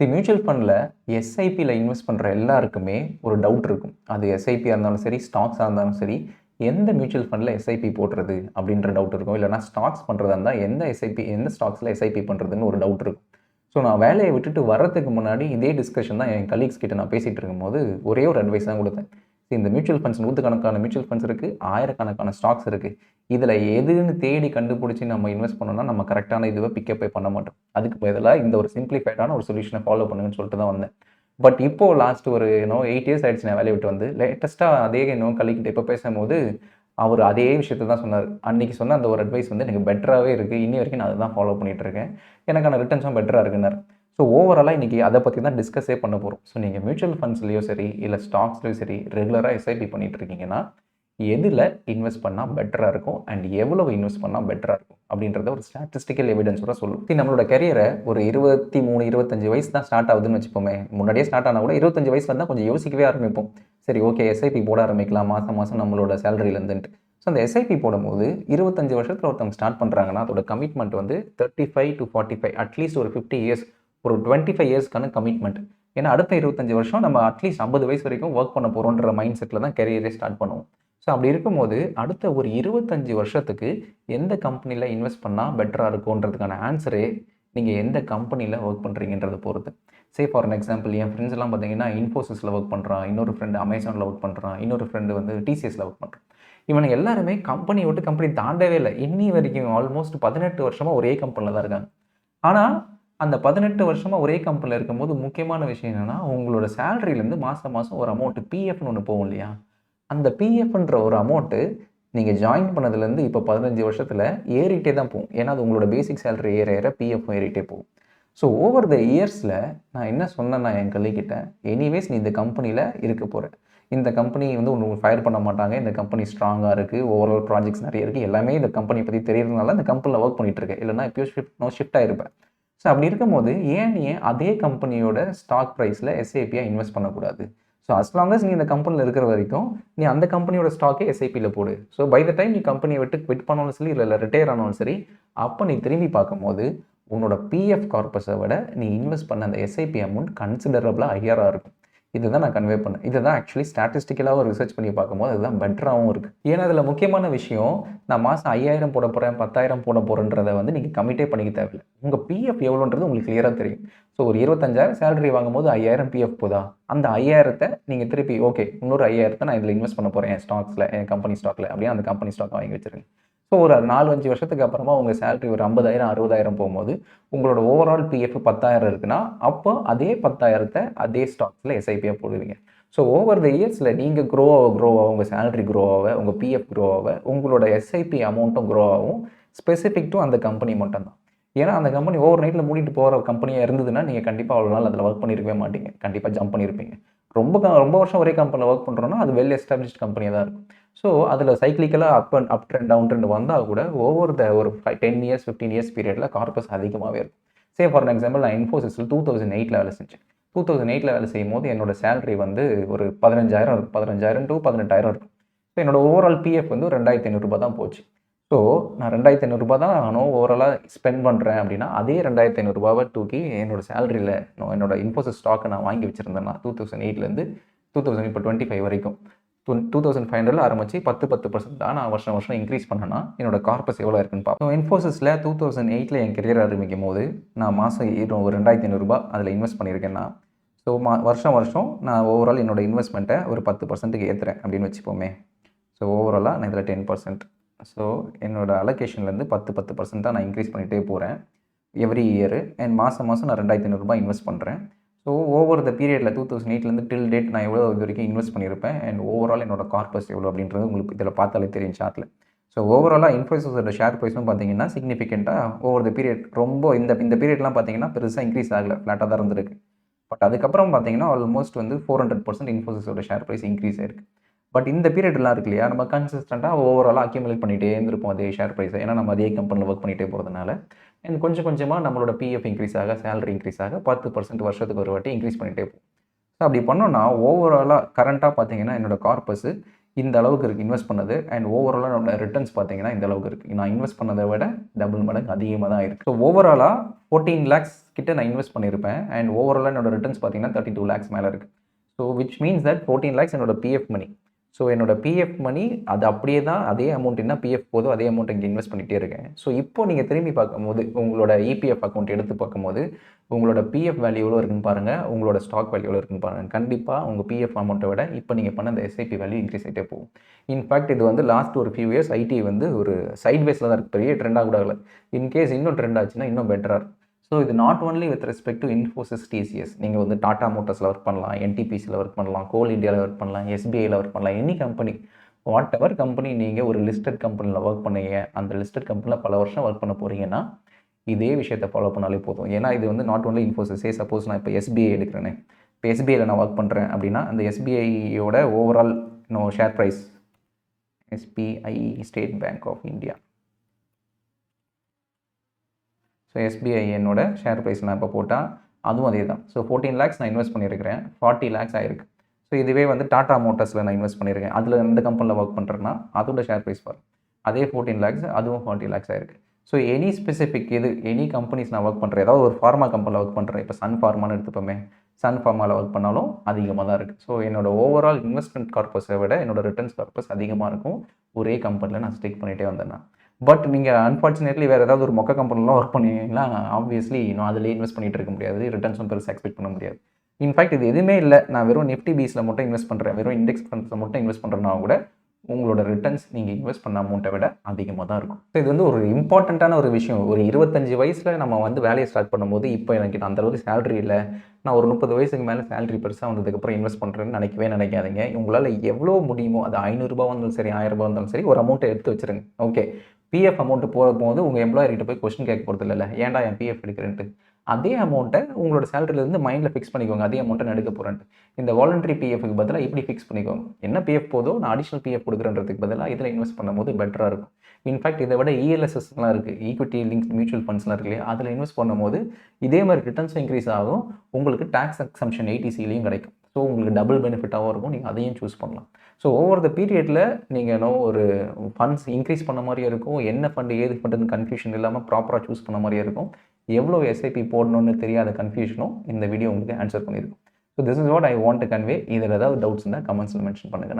இது மியூச்சுவல் ஃபண்டில் எஸ்ஐபியில் இன்வெஸ்ட் பண்ணுற எல்லாருக்குமே ஒரு டவுட் இருக்கும். அது எஸ்ஐபியாக இருந்தாலும் சரி ஸ்டாக்ஸாக இருந்தாலும் சரி எந்த மியூச்சுவல் ஃபண்டில் எஸ்ஐபி போடுறது அப்படின்ற டவுட் இருக்கும். இல்லைனா ஸ்டாக்ஸ் பண்ணுறதா இருந்தால் எந்த எஸ்ஐபி எந்த ஸ்டாக்ஸில் எஸ்ஐபி பண்ணுறதுன்னு ஒரு டவுட் இருக்கும். ஸோ நான் வேலையை விட்டுட்டு வர்றதுக்கு முன்னாடி இதே டிஸ்கஷன் தான் என் கலீக்ஸ் கிட்ட நான் பேசிகிட்டு இருக்கும்போது ஒரே ஒரு அட்வைஸ் தான் கொடுத்தேன். இந்த மியூச்சுவல் ஃபண்ட்ஸ் நூற்றுக்கணக்கான மியூச்சுவல் ஃபண்ட்ஸ் இருக்குது ஆயிரக்கணக்கான ஸ்டாக்ஸ் இருக்குது இதில் எதுன்னு தேடி கண்டுபிடிச்சி நம்ம இன்வெஸ்ட் பண்ணோம்னா நம்ம கரெக்டான இதுவை பிக்கப்பே பண்ண மாட்டோம். அதுக்கு பதிலாக இந்த ஒரு சிம்பிளிஃபைடான ஒரு சொல்யூஷனை ஃபாலோ பண்ணுங்கன்னு சொல்லிட்டு தான் வந்தேன். பட் இப்போ லாஸ்ட் ஒரு இன்னும் எயிட் இயர்ஸ் ஆயிடுச்சு நான் வேலையை விட்டு வந்து. லேட்டஸ்ட்டாக அதே இன்னும் கல்லிக்கிட்ட இப்போ பேசும்போது அவர் அதே விஷயத்தை தான் சொன்னார். அன்றைக்கி சொன்ன அந்த ஒரு அட்வைஸ் வந்து எனக்கு பெட்டராகவே இருக்குது இன்னி வரைக்கும் நான் அதை தான் ஃபாலோ பண்ணிகிட்டு இருக்கேன். எனக்கான ரிட்டர்ன்ஸும் பெட்டராக இருக்குன்னார். ஸோ ஓவராலாக இன்றைக்கி அதை பற்றி தான் டிஸ்கஸே பண்ண போகிறோம் ஸோ நீங்கள் மியூச்சுவல் ஃபண்ட்ஸ்லேயோ சரி இல்லை ஸ்டாக்ஸ்லேயோ சரி ரெகுலராக எஸ்ஐபி பண்ணிகிட்டு இருக்கீங்கன்னா எதில் இன்வெஸ்ட் பண்ணால் பெட்டராக இருக்கும் அண்ட் எவ்வளவு இன்வெஸ்ட் பண்ணால் பெட்டராக இருக்கும் அப்படின்றத ஒரு ஸ்டாட்டிஸ்டிக்கல் எவிடன்ஸோட சொல்லும். See, நம்மளோட கரியரை ஒரு இருபத்தி மூணு இருபத்தஞ்சு வயசு தான் ஸ்டார்ட் ஆகுதுன்னு வச்சுப்போமே. முன்னாடியே ஸ்டார்ட் ஆனால் கூட இருபத்தஞ்சு வயசு இருந்தால் கொஞ்சம் யோசிக்கவே ஆரம்பிப்போம். சரி ஓகே எஸ்ஐபி போட ஆரம்பிக்கலாம். மாதம் மாதம் நம்மளோட சேலரியிலேருந்துட்டு ஸோ அந்த எஸ்ஐபி போடும்போது இருபத்தஞ்சு வருஷத்தில் ஒருத்தவங்க ஸ்டார்ட் பண்ணுறாங்கன்னா அதோட கமிட்மெண்ட் வந்து thirty five to forty five at least ஒரு ஃபிஃப்டி இயர்ஸ் ஒரு டுவெண்ட்டி ஃபைவ் இயர்ஸ்க்கான கமிட்மெண்ட் ஏன்னா அடுத்த இருபத்தஞ்சு வருஷம் நம்ம அட்லீஸ்ட் ஐம்பது வயசு வரைக்கும் ஒர்க் பண்ண போகிறோன்ற மைண்ட் செட்டில் தான் கெரியரே ஸ்டார்ட் பண்ணுவோம். ஸோ அப்படி இருக்கும்போது அடுத்த ஒரு இருபத்தஞ்சு வருஷத்துக்கு எந்த கம்பெனியில் இன்வெஸ்ட் பண்ணால் பெட்டராக இருக்கும்ன்றதுக்கான ஆன்சரே நீங்கள் எந்த கம்பெனியில் ஒர்க் பண்ணுறீங்கன்றதை பொறுத்து. சே ஃபார் அன் எக்ஸாம்பிள் என் ஃப்ரெண்ட்ஸ்லாம் பார்த்தீங்கன்னா இன்ஃபோசிஸில் ஒர்க் பண்ணுறான் இன்னொரு ஃப்ரெண்டு அமேசானில் ஒர்க் பண்ணுறான் இன்னொரு ஃப்ரெண்டு வந்து டிசிஎஸில் ஒர்க் பண்ணுறான் இவனை எல்லாருமே கம்பெனி விட்டு கம்பெனி தாண்டவே இல்லை. இன்னி வரைக்கும் ஆல்மோஸ்ட் பதினெட்டு வருஷமாக ஒரே கம்பெனியில் தான் இருக்காங்க. ஆனால் அந்த பதினெட்டு வருஷமாக ஒரே கம்பெனியில் இருக்கும்போது முக்கியமான விஷயம் என்னென்னா உங்களோட சேலரியிலேருந்து மாதம் மாதம் ஒரு அமௌண்ட்டு பிஎஃப்னு ஒன்று போகும் இல்லையா? அந்த பிஎஃப்ன்ற ஒரு அமௌண்ட்டு நீங்கள் ஜாயின் பண்ணதுலேருந்து இப்போ பதினஞ்சு வருஷத்தில் ஏறிட்டே தான் போகும். ஏன்னா அது உங்களோட பேசிக் சேலரி ஏற ஏற பிஎஃப் ஏறிட்டே போகும். ஸோ ஓவர் த இயர்ஸில் நான் என்ன சொன்னேன்னா என் கல்லிக்கிட்ட எனிவேஸ் நீ இந்த கம்பெனியில் இருக்க போகிற இந்த கம்பெனி வந்து உங்களுக்கு ஃபயர் பண்ண மாட்டாங்க. இந்த கம்பெனி ஸ்ட்ராங்காக இருக்குது ஓவரால் ப்ராஜெக்ட்ஸ் நிறைய இருக்குது எல்லாமே இந்த கம்பெனி பற்றி தெரியறதுனால இந்த கம்பெனியில் ஒர்க் பண்ணிகிட்டு இருக்கேன். இல்லைனா இப்போயோ ஷிஃப்ட் நோ ஷிஃப்ட் ஆகிருப்பேன் ஸோ அப்படி இருக்கும்போது ஏன் நீ அதே கம்பெனியோட ஸ்டாக் ப்ரைஸில் எஸ்ஐபியாக இன்வெஸ்ட் பண்ணக்கூடாது? ஸோ அஸ் லாங் நீ இந்த கம்பெனியில் இருக்கிற வரைக்கும் நீ அந்த கம்பெனியோட ஸ்டாக்கே எஸ்ஐபியில் போடு. ஸோ பை த டைம் நீ கம்பெனியை விட்டு குவிட் பண்ணாலும் சரி இல்லை ரிட்டையர் ஆனாலும் சரி அப்போ நீ திரும்பி பார்க்கும்போது உன்னோட பிஎஃப் கார்பஸை விட நீ இன்வெஸ்ட் பண்ண அந்த எஸ்ஐபி அமௌண்ட் கன்சிடரபிளாக ஹையராக இருக்கும். இதுதான் நான் கன்வே பண்ணேன். இதை தான் ஆக்சுவலி ஸ்டாட்டிஸ்டிக்கலாக ரிசர்ச் பண்ணி பார்க்கும்போது அதுதான் பெட்டராகவும் இருக்குது ஏன்னா அதில் முக்கியமான விஷயம் நான் மாதம் ஐயாயிரம் போட போகிறேன் பத்தாயிரம் போட போகிறேன்றதை வந்து நீங்கள் கமிட்டே பண்ணிக்க தேவையில்லை. உங்கள் பிஎஃப் எவ்வளோன்றது உங்களுக்கு கிளியராக தெரியும். ஸோ ஒரு இருபத்தஞ்சாயிரம் சேலரி வாங்கும்போது ஐயாயிரம் பிஎஃப் போதா? அந்த ஐயாயிரத்தை நீங்கள் திருப்பி ஓகே இன்னொரு ஐயாயிரத்தை நான் இதில் இன்வெஸ்ட் பண்ண போகிறேன் என் ஸ்டாக்ஸில் என் கம்பெனி ஸ்டாக்கில் அப்படியே அந்த கம்பெனி ஸ்டாக்கை வாங்கி வச்சுருங்க. ஸோ ஒரு நாலு அஞ்சு வருஷத்துக்கு அப்புறமா உங்கள் சேலரி ஒரு ஐம்பதாயிரம் அறுபதாயிரம் போகும்போது உங்களோட ஓவரால் பிஎஃப் பத்தாயிரம் இருக்குன்னா அப்போ அதே பத்தாயிரத்தை அதே ஸ்டாக்ஸில் எஸ்ஐபியாக போடுவீங்க. ஸோ ஓவர் த இயர்ஸில் நீங்கள் க்ரோ ஆக க்ரோ ஆக உங்கள் சேலரி க்ரோ ஆக உங்கள் பிஎஃப் க்ரோ ஆக உங்களோட எஸ்ஐபி அமௌண்ட்டும் க்ரோ ஆகும் ஸ்பெசிஃபிக் டு அந்த கம்பெனி மட்டும்தான். ஏன்னா அந்த கம்பெனி ஓவர் நைட்டில் மூடிட்டு போகிற கம்பெனியாக இருந்ததுன்னா நீங்கள் கண்டிப்பாக அவ்வளோ நாள் அதில் ஒர்க் பண்ணியிருக்கவே மாட்டீங்க. கண்டிப்பாக ஜம்ப் பண்ணியிருப்பீங்க ரொம்ப க- ரொம்ப வருஷம் ஒரே கம்பெனியில் ஒர்க் பண்ணுறோன்னா அது வெல் எஸ்டாப்ளிஷ்ட் கம்பெனியாக தான் இருக்கும். ஸோ அதில் சைக்கிளிக்கலாக up and up trend down trend வந்தால் கூட ஓவர் த ஒரு five ten years fifteen years பீரியடில் கார்பஸ் அதிகமாகவே இருக்கும். சே ஃபார் எக்ஸாம்பிள் நான் இன்ஃபோசிஸில் டூ தௌசண்ட் எயிட்டில் வேலை செஞ்சேன். டூ தௌசண்ட் எயிட்டில் வேலை செய்யும் போது என்னோட சேலரி வந்து ஒரு பதினஞ்சாயிரம் இருக்கும் பதினஞ்சாயிரம் டு பதினெட்டாயிரம் இருக்கும். ஸோ என்னோட ஓவரால் பிஎஃப் வந்து ரெண்டாயிரத்தி ஐநூறுரூபா தான் போச்சு. ஸோ நான் ரெண்டாயிரத்தி ஐநூறுரூபா தான் நானும் ஓவராலாக ஸ்பெண்ட் பண்ணுறேன் அப்படின்னா அதே ரெண்டாயிரத்தி ஐநூறுரூபாவை தூக்கி என்னோட சேலரியில் என்னோட இன்ஃபோசிஸ் ஸ்டாக்கை நான் வாங்கி வச்சுருந்தேன்னா டூ தௌசண்ட் எயிட்லேருந்து டூ தௌசண்ட் இப்போ டுவெண்ட்டி ஃபைவ் வரைக்கும். டூ டூ தௌசண்ட் ஃபைவ் ஹண்ட்ரட்ல ஆரம்பிச்சு பத்து பத்து பர்சன்ட் தான் நான் வருஷம் வருஷம் இன்க்ரீஸ் பண்ணனா என்னோட கார்பஸ் எவ்வளோ இருக்குன்னு பார்ப்போம் இன்ஃபோசிஸில் டூ தௌசண்ட் எயிட்டில் என் கெரியர் ஆரம்பிக்கும் போது நான் மாதம் ஒரு ரெண்டாயிரத்தி ஐநூறுரூபா அதில் இன்வெஸ்ட் பண்ணியிருக்கேன்னா ஸோ மா வருஷம் வருஷம் நான் ஓவரால் என்னோட இன்வெஸ்ட்மெண்ட்டை ஒரு பத்து பர்சன்ட்டுக்கு ஏற்றுறேன் அப்படின்னு வச்சுப்போமே. ஸோ ஓவராலாக நான் இதில் டென் பர்சன்ட் ஸோ என்னோடய அலோகேஷன்லேருந்து பத்து பத்து பர்சன்ட்டாக நான் இன்க்ரீஸ் பண்ணிகிட்டே போகிறேன் எவ்ரி இயர் அண்ட் மாதம் மாதம் நான் ரெண்டாயிரத்தி ஐநூறுரூபா இன்வெஸ்ட் பண்ணுறேன் ஸோ ஓவர் த பீரியடில் டூ தௌசண்ட் எயிட்லேருந்து டில் டேட் நான் எவ்வளோ இது வரைக்கும் இன்வெஸ்ட் பண்ணியிருப்பேன் அண்ட் ஓவரால் என்னோட கார்பஸ் எவ்வளோ அப்படின்றது உங்களுக்கு இதில் பார்த்தாலே தெரியும் சார்ட்டில் ஸோ ஓவராலாக இன்ஃபோசிஸோட ஷேர் ப்ரைஸும் பார்த்தீங்கன்னா சிக்னிஃபிகண்ட்டாக ஓவர் த பீரியட் ரொம்ப இந்த இந்த பீரியட்லாம் பார்த்தீங்கன்னா பெருசாக இன்க்ரீஸ் ஆகலை. ஃப்ளாட்டாக தான் இருந்திருக்கு. பட் அதுக்கப்புறம் பார்த்தீங்கன்னா ஆல்மோஸ்ட் வந்து ஃபோர் ஹண்ட்ரட் பர்சன்ட் இன்ஃபோசிஸோட ஷேர் ப்ரைஸ் இன்க்ரீஸ் ஆயிருக்கு. பட் இந்த பீரியட்லாம் இருக்கு இல்லையா? நம்ம கன்சிஸ்டண்ட்டாக ஓவராலாக அக்யூமுலேட் பண்ணிகிட்டே இருந்திருப்போம் அதே ஷேர் ப்ரைஸை ஏன்னா நம்ம அதே கம்பெனியில் ஒர்க் பண்ணிகிட்டே போகிறதுனால அண்ட் கொஞ்சம் கொஞ்சமாக நம்மளோட பிஎஃப் இன்க்ரீஸ் ஆக சேலரி இன்க்ரீஸ் ஆக பத்து பர்சன்ட் வருஷத்துக்கு ஒரு வாட்டி இன்க்ரீஸ் பண்ணிகிட்டே போகும். ஸோ அப்படி பண்ணோன்னா ஓவராலாக கரண்ட்டாக பார்த்தீங்கன்னா என்னோட கார்பஸு இந்த அளவுக்கு இருக்குது இன்வெஸ்ட் பண்ணது. அண்ட் ஓவராலாக என்னோட ரிட்டர்ன்ஸ் பார்த்தீங்கன்னா இந்த அளவுக்கு இருக்குது நான் இன்வெஸ்ட் பண்ணதை விட டபுள் மடங்கு அதிகமாக தான் இருக்குது ஸோ ஓவராலாக ஃபோர்டீன் லேக்ஸ் கிட்டே நான் இன்வெஸ்ட் பண்ணியிருப்பேன் அண்ட் ஓவராலாக என்னோட ரிட்டர்ன்ஸ் பார்த்தீங்கன்னா தேர்ட்டி டூ லேக்ஸ் மேலே இருக்குது so which means that fourteen lakhs என்னோட பிஎஃப் மணி ஸோ என்னோட பிஎஃப் மணி அது அப்படியே தான் அதே அமௌண்ட் என்ன பிஎஃப் போதோ அதே அமௌண்ட் இங்கே இன்வெஸ்ட் பண்ணிகிட்டே இருக்கேன். ஸோ இப்போ நீங்கள் திரும்பி பார்க்கும்போது உங்களோட இபிஎஃப் அக்கௌண்ட் எடுத்து பார்க்கும்போது உங்களோட பிஎஃப் வேல்யூ எவ்வளோ இருக்குன்னு பாருங்கள் உங்களோட ஸ்டாக் வேல்யூ எவ்வளோ இருக்குன்னு பாருங்கள் கண்டிப்பாக உங்கள் பிஎஃப் அமௌண்ட்டை விட இப்போ நீங்கள் பண்ண அந்த எஸ்ஐபி வேல்யூ இன்க்ரீஸ் ஆகிட்டே போகும். இன்ஃபேக்ட் இது வந்து லாஸ்ட் ஒரு ஃபியூ இயர்ஸ் ஐடி வந்து ஒரு சைட் பேஸில் தான் இருக்குது பெரிய ட்ரெண்டாக கூட ஆகலை. இன்கேஸ் இன்னும் ட்ரெண்ட் ஆச்சுன்னா இன்னும் பெட்டராக இருக்கும். ஸோ இது not only with respect to Infosys TCS நீங்கள் வந்து டாடா மோட்டர்ஸில் ஒர்க் பண்ணலாம் என்டிபிசியில் ஒர்க் பண்ணலாம் கோல் இந்தியாவில் ஒர்க் பண்ணலாம் எஸ்பிஐயில் ஒர்க் பண்ணலாம் any company whatever company நீங்கள் ஒரு லிஸ்டட் கம்பெனியில் ஒர்க் பண்ணீங்க அந்த லிஸ்டட் கம்பெனியில் பல வருஷம் ஒர்க் பண்ண போகிறீங்கன்னா இதே விஷயத்தை ஃபாலோ பண்ணாலே போதும். ஏன்னா இது வந்து நாட் ஒன்லி இன்ஃபோசிஸே சப்போஸ் நான் இப்போ எஸ்பிஐ எடுக்கிறேனே. இப்போ எஸ்பிஐயில் நான் ஒர்க் பண்ணுறேன் அப்படின்னா அந்த எஸ்பிஐயோட overall no share price SBI State Bank of India so SBI என்னோட ஷேர் ப்ரைஸ் நான் இப்போ போட்டால் அதுவும் அதே தான் ஸோ ஃபோர்டீன் லேக்ஸ் நான் இன்வெஸ்ட் பண்ணியிருக்கிறேன் ஃபார்ட்டி லேக்ஸ் ஆயிருக்கு. ஸோ இதுவே வந்து டாடா மோட்டர்ஸில் நான் இன்வெஸ்ட் பண்ணியிருக்கேன் அதில் எந்த கம்பெனியில் ஒர்க் பண்ணுறேன்னா அதோட ஷேர் ப்ரைஸ் வரும். அதே ஃபோர்டீன் லேக்ஸ் அதுவும் ஃபார்ட்டி லேக்ஸ் ஆயிருக்கு. ஸோ எனி ஸ்பெசிஃபிக் இது எனி கம்பெனிஸ் நான் ஒர்க் பண்ணுறேன் ஏதாவது ஒரு ஃபார்மா கம்பெனியில் ஒர்க் பண்ணுறேன் இப்போ சன் ஃபார்மான்னு எடுத்துப்போமே. சன் ஃபார்மாவில் ஒர்க் பண்ணாலும் அதிகமாக தான் இருக்குது ஸோ என்னோட ஓவரால் இன்வெஸ்ட்மெண்ட் கார்பஸை விட என்னோட ரிட்டர்ன்ஸ் கார்பஸ் அதிகமாக இருக்கும். ஒரே கம்பெனியில் நான் ஸ்டிக் பண்ணிகிட்டே வந்தேன்னா. பட் நீங்கள் அன்ஃபார்ச்சுனேட்லி வேறு ஏதாவது ஒரு மொக்க கம்பெனிலாம் ஒர்க் பண்ணீங்கன்னா ஆப்வியஸ்லி நான் அதிலே இன்வெஸ்ட் பண்ணிகிட்டு இருக்க முடியாது. ரிட்டர்ன்ஸும் பெருசாக எக்ஸ்பெக்ட் பண்ண முடியாது. இன்ஃபேக்ட் இது எதுவுமே இல்லை. நான் வெறும் நிஃப்டி பீஸில் மட்டும் இன்வெஸ்ட் பண்ணுறேன் வெறும் இண்டெக்ஸ் ஃபண்ட்ஸில் மட்டும் இன்வெஸ்ட் பண்ணுறேன்னா கூட உங்களோட ரிட்டர்ன்ஸ் நீங்கள் இன்வெஸ்ட் பண்ண அமௌண்ட்டை விட அதிகமாக தான் இருக்கும். ஸோ இது வந்து ஒரு இம்பார்ட்டண்ட்டான ஒரு விஷயம். ஒரு இருபத்தஞ்சு வயசில் நம்ம வந்து வேலையை ஸ்டார்ட் பண்ணும்போது இப்போ எனக்கு அந்த அளவுக்கு சேலரி இல்லை. நான் ஒரு முப்பது வயசுக்கு மேலே சேலரி பெருசாக வந்ததுக்கப்புறம் இன்வெஸ்ட் பண்ணுறேன்னு நினைக்கவே நினைக்காதீங்க. உங்களால் எவ்வளோ முடியுமோ அது ஐநூறுரூபா வந்தாலும் சரி ஆயிரம் ரூபாய் வந்தாலும் சரி ஒரு அமௌண்ட்டை எடுத்து வச்சுருங்க. ஓகே பிஎஃப் அமௌண்ட்டு போகும்போது உங்கள் எம்ப்ளாயர்கிட்ட போய் கொஸ்டின் கேட்க போகிறது இல்லை ஏன்டா என் பிஎஃப் எடுக்கிறேன்ட்டு. அதே அமௌண்ட்டை உங்களோட சேலரியிலேருந்து மைண்டில் ஃபிக்ஸ் பண்ணிக்கோங்க. அதே அமௌண்ட்டை நான் எடுக்க போகிறேன்ட்டு இந்த வாலண்டரி பிஎஃப்க்கு பதிலாக இப்படி ஃபிக்ஸ் பண்ணிக்கோங்க. என்ன பிஎஃப் போதோ நான் அடிஷனல் பிஎஃப் கொடுக்குறன்றதுக்கு பதிலாக இதில் இன்வெஸ்ட் பண்ணும்போது பெட்டராக இருக்கும். இன்ஃபேக்ட் இதை விட இஎல்எஸ்எஸ்லாம் இருக்குது ஈக்விட்டி லிங்க் மியூச்சுவல் ஃபண்ட்ஸ்லாம் இருக்கு இல்லையா? அதில் இன்வெஸ்ட் பண்ணும்போது இதே மாதிரி ரிட்டர்ன்ஸும் இன்க்ரீஸ் ஆகும். உங்களுக்கு டேக்ஸ் எக்ஸம்ஷன் எயிட்டிசிலையும் கிடைக்கும். ஸோ உங்களுக்கு டபுள் பெனிஃபிட்டாகவும் இருக்கும். நீங்கள் அதையும் சூஸ் பண்ணலாம். ஸோ ஓவர் த பீரியடில் நீங்கள் இன்னும் ஒரு ஃபண்ட்ஸ் இன்க்ரீஸ் பண்ண மாதிரியே இருக்கும். என்ன ஃபண்டு ஏது ஃபண்டுன்னு கன்ஃபியூஷன் இல்லாமல் ப்ராப்பராக சூஸ் பண்ண மாதிரியே இருக்கும். எவ்வளோ எஸ்ஐபி போடணும்னு தெரியாத கன்ஃபியூஷனும் இந்த வீடியோ உங்களுக்கு answer பண்ணியிருக்கும் so this is what I want to convey இதில் ஏதாவது டவுட்ஸ் இருந்தால் கமெண்ட்ஸில் மென்ஷன் பண்ணுங்கள்